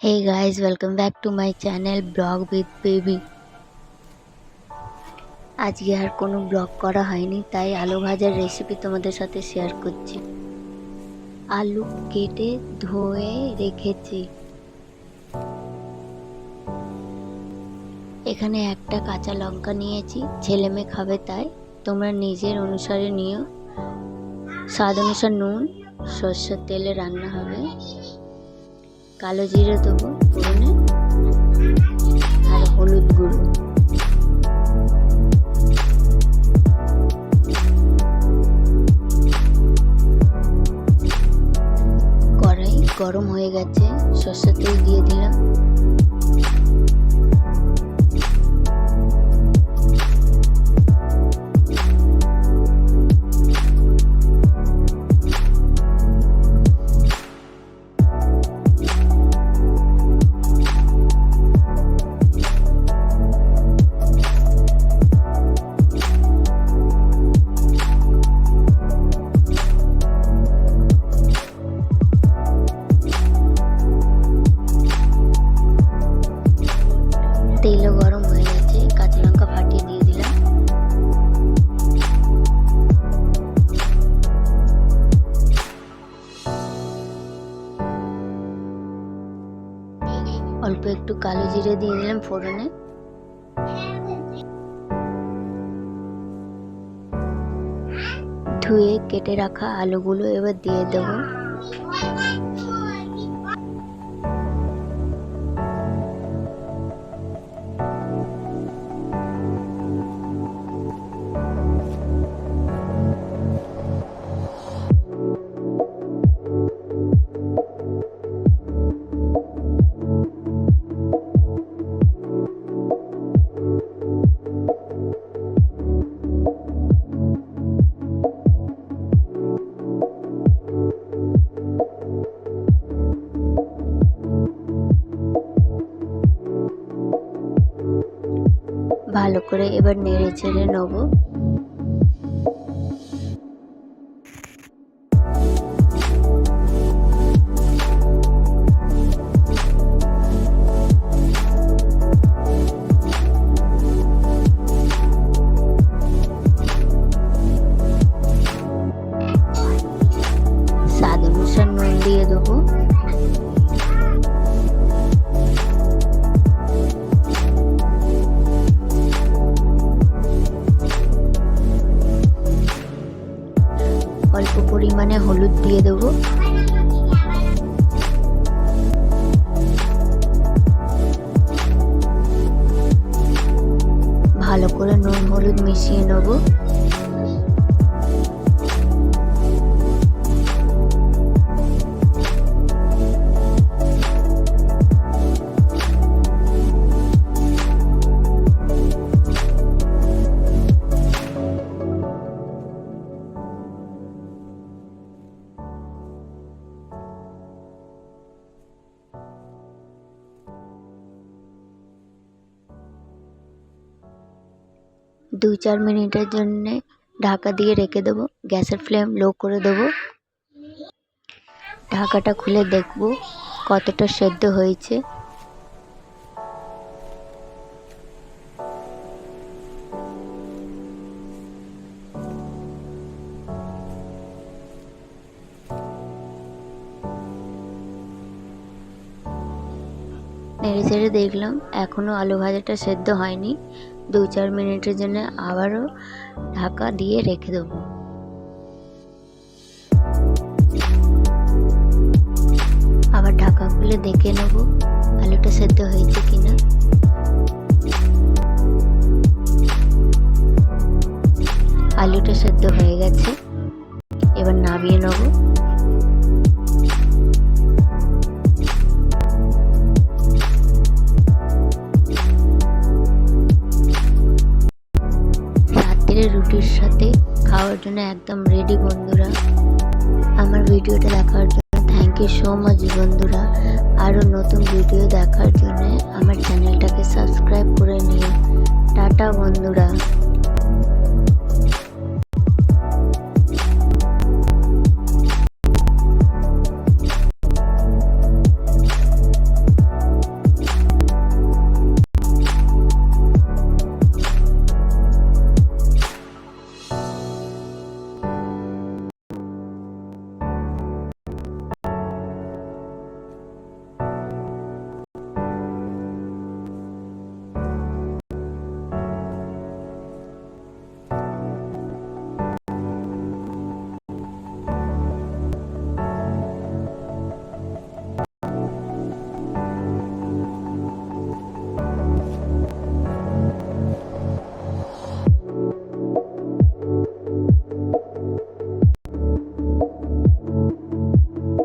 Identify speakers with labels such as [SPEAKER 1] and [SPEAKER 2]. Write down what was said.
[SPEAKER 1] Hey guys, welcome back to my channel Blog with Baby. আজকে আর কোনো blog করা হয়নি তাই আলু ভাজার রেসিপি তোমাদের সাথে শেয়ার করছি। আলু কেটে ধুয়ে রেখেছি। এখানে একটা কাঁচা লঙ্কা নিয়েছি ছেলে মেয়ে খাবে তাই। তোমরা নিজের অনুসারে নিও। স্বাদ অনুসার নুন সর্ষের তেলে রান্না হবে। কালো জিরে দেবো ফোড়নে আর হলুদ গুঁড়ো। কড়াই গরম হয়ে গেছে, সর্ষের তেল দিয়ে দিলাম। তেলও গরম হয়ে গেছে, কাঁচা লঙ্কা ফাটিয়ে দিয়ে দিলাম। অল্প একটু কালো জিরে দিয়ে দিলাম ফোড়নে। ধুয়ে কেটে রাখা আলুগুলো এবার দিয়ে দেবো। ভালো করে এবার নেড়ে চেড়ে নেব। পরিমাণে হলুদ দিয়ে দেবো। ভালো করে নুন হলুদ মিশিয়ে নেব। দুই চার মিনিটের জন্যে ঢাকা দিয়ে রেখে দেবো। গ্যাসের ফ্লেম লো করে দেবো। ঢাকাটা খুলে দেখব কতটা সেদ্ধ হয়েছে। নেড়ে চেড়ে দেখলাম এখনও আলু ভাজাটা সেদ্ধ হয়নি। দু চার মিনিটের জন্য আবারও ঢাকা দিয়ে রেখে দেবো। আবার ঢাকা খুলে দেখে নেব আলুটা সেদ্ধ হয়েছে কিনা। আলুটা সেদ্ধ হয়ে গেছে। এবার নামিয়ে নেব। জন্য একদম রেডি বন্ধুরা। আমার ভিডিওটা দেখার জন্য থ্যাংক ইউ সো মাচ বন্ধুরা। আরও নতুন ভিডিও দেখার জন্য আমার চ্যানেলটাকে সাবস্ক্রাইব করে নিয়ে টাটা বন্ধুরা।